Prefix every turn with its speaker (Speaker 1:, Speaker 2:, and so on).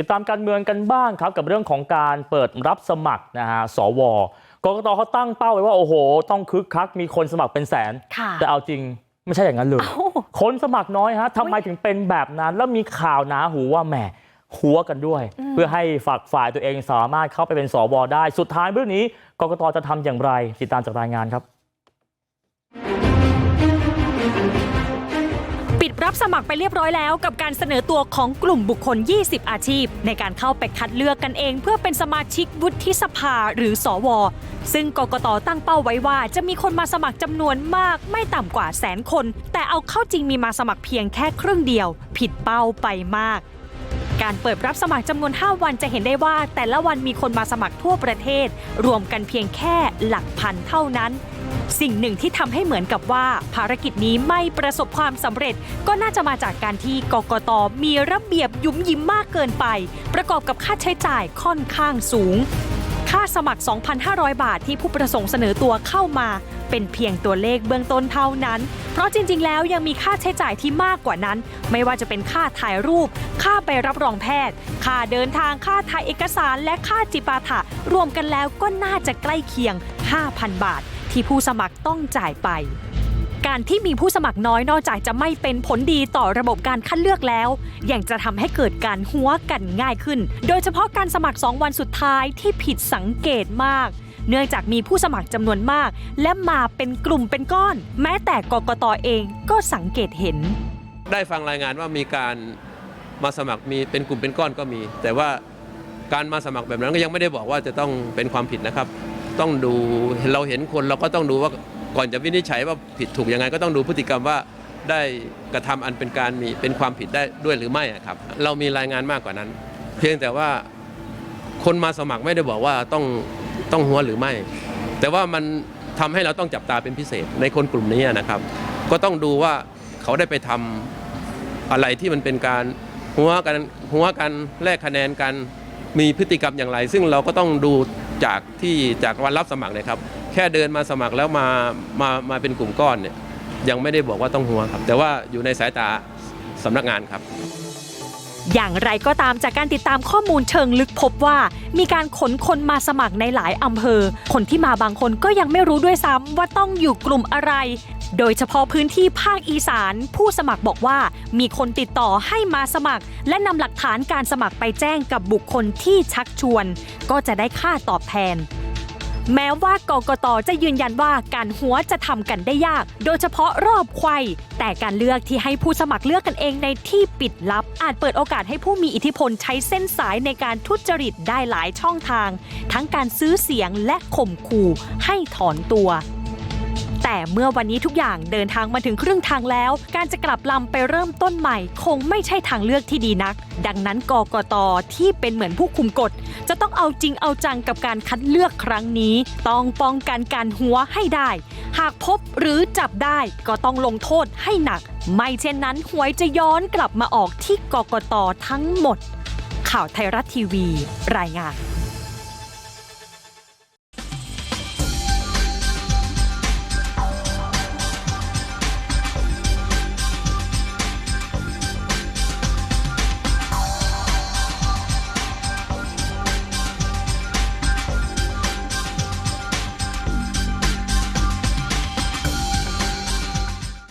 Speaker 1: ติดตามการเมืองกันบ้างครับกับเรื่องของการเปิดรับสมัครนะฮะสวกกตเขาตั้งเป้าไว้ว่าโอ้โห ต้องคึกคักมีคนสมัครเป็นแสน
Speaker 2: ค่ะ
Speaker 1: แต่เอาจริงไม่ใช่อย่างนั้นเลย
Speaker 2: เอ้า
Speaker 1: คนสมัครน้อยฮะทำไมถึงเป็นแบบนั้น แล้วมีข่าวหนาหูว่าแหมหัวกันด้วย
Speaker 2: อืม
Speaker 1: เพื่อให้ฝักฝ่ายตัวเองสามารถเข้าไปเป็นสวได้ สุดท้ายเรื่องนี้กกตจะทำอย่างไร ติดตามจากรายงานครับ
Speaker 2: ปิดรับสมัครไปเรียบร้อยแล้วกับการเสนอตัวของกลุ่มบุคคล 20 อาชีพ ในการเข้าไปคัดเลือกกันเอง เพื่อเป็นสมาชิกวุฒิสภาหรือสว ซึ่งกกตตั้งเป้าไว้ว่า จะมีคนมาสมัครจำนวนมากไม่ต่ำกว่าแสนคน แต่เอาเข้าจริงมีมาสมัครเพียงแค่ครึ่งเดียว ผิดเป้าไปมาก การเปิดรับสมัครจำนวน 5 วันจะเห็นได้ว่า แต่ละวันมีคนมาสมัครทั่วประเทศ รวมกันเพียงแค่หลักพันเท่านั้น สิ่งหนึ่งที่ทำให้เหมือนกับว่า ภารกิจนี้ไม่ประสบความสำเร็จ ก็น่าจะมาจากการที่กกตมีระเบียบยุ่มยิ้มมากเกินไป ประกอบกับค่าใช้จ่ายค่อนข้างสูง ค่าสมัคร 2,500 บาทที่ผู้ประสงค์เสนอตัวเข้ามา เป็นเพียงตัวเลขเบื้องต้นเท่านั้น เพราะจริง ๆ แล้วยังมีค่าใช้จ่ายที่มากกว่านั้น ไม่ว่าจะเป็นค่าถ่ายรูป ค่าไปรับรองแพทย์ ค่าเดินทางค่าถ่ายเอกสารและค่าจิปาถะ รวมกันแล้วก็น่าจะใกล้เคียง 5,000 บาท ที่ผู้สมัครต้องจ่ายไป การที่มีผู้สมัครน้อยนอกจากจะไม่เป็นผลดีต่อระบบการคัดเลือกแล้ว ยังจะทำให้เกิดการหัวกันง่ายขึ้น โดยเฉพาะการสมัคร 2 วันสุดท้ายที่ผิดสังเกตมาก เนื่องจากมีผู้สมัครจำนวนมาก และมาเป็นกลุ่มเป็นก้อน แม้แต่กกตเองก็สังเกตเห็น
Speaker 3: ได้ฟังรายงานว่ามีการมาสมัครมีเป็นกลุ่มเป็นก้อนก็มี แต่ว่าการมาสมัครแบบนั้นก็ยังไม่ได้บอกว่าจะต้องเป็นความผิดนะครับ ต้องดูเราเห็นคนเราก็ต้องดูว่า ก่อนจะวินิจฉัยว่าผิดถูกยังไงก็ต้องดูพฤติกรรมว่าได้กระทำอันเป็นการมีเป็นความผิดได้ด้วยหรือไม่ครับ เรามีรายงานมากกว่านั้น เพียงแต่ว่าคนมาสมัครไม่ได้บอกว่าต้องต้องหัวหรือไม่ แต่ว่ามันทำให้เราต้องจับตาเป็นพิเศษในคนกลุ่มนี้นะครับ ก็ต้องดูว่าเขาได้ไปทำอะไรที่มันเป็นการหัวกันหัวกันแลกคะแนนกันมีพฤติกรรมอย่างไร ซึ่งเราก็ต้องดูจากที่จากวันรับสมัครเลยครับ แค่เดินมาสมัครแล้วมามามาเป็นกลุ่มก้อนเนี่ยยังไม่ได้บอกว่าต้องหัวครับ แต่ว่าอยู่ในสายตาสำนักงานครับ
Speaker 2: อย่างไรก็ตามจากการติดตามข้อมูลเชิงลึกพบว่า มีการขนคนมาสมัครในหลายอำเภอ คนที่มาบางคนก็ยังไม่รู้ด้วยซ้ำว่าต้องอยู่กลุ่มอะไร โดยเฉพาะพื้นที่ภาคอีสาน ผู้สมัครบอกว่ามีคนติดต่อให้มาสมัคร และนำหลักฐานการสมัครไปแจ้งกับบุคคลที่ชักชวน ก็จะได้ค่าตอบแทน แม้ว่ากกตจะยืนยันว่าการหัวจะทำกันได้ยาก โดยเฉพาะรอบควายแต่การเลือกที่ให้ผู้สมัครเลือกกันเองในที่ปิดลับ อาจเปิดโอกาสให้ผู้มีอิทธิพลใช้เส้นสายในการทุจริตได้หลายช่องทาง ทั้งการซื้อเสียงและข่มขู่ให้ถอนตัว แต่เมื่อวันนี้ทุกอย่างเดินทางมาถึงครึ่งทางแล้ว การจะกลับลำไปเริ่มต้นใหม่ คงไม่ใช่ทางเลือกที่ดีนัก ดังนั้นกกตที่เป็นเหมือนผู้คุมกฎ จะต้องเอาจริงเอาจังกับการคัดเลือกครั้งนี้ ต้องป้องกันการหัวให้ได้ หากพบหรือจับได้ก็ต้องลงโทษให้หนัก ไม่เช่นนั้นหวยจะย้อนกลับมาออกที่กกตทั้งหมด ข่าวไทยรัฐทีวี รายงาน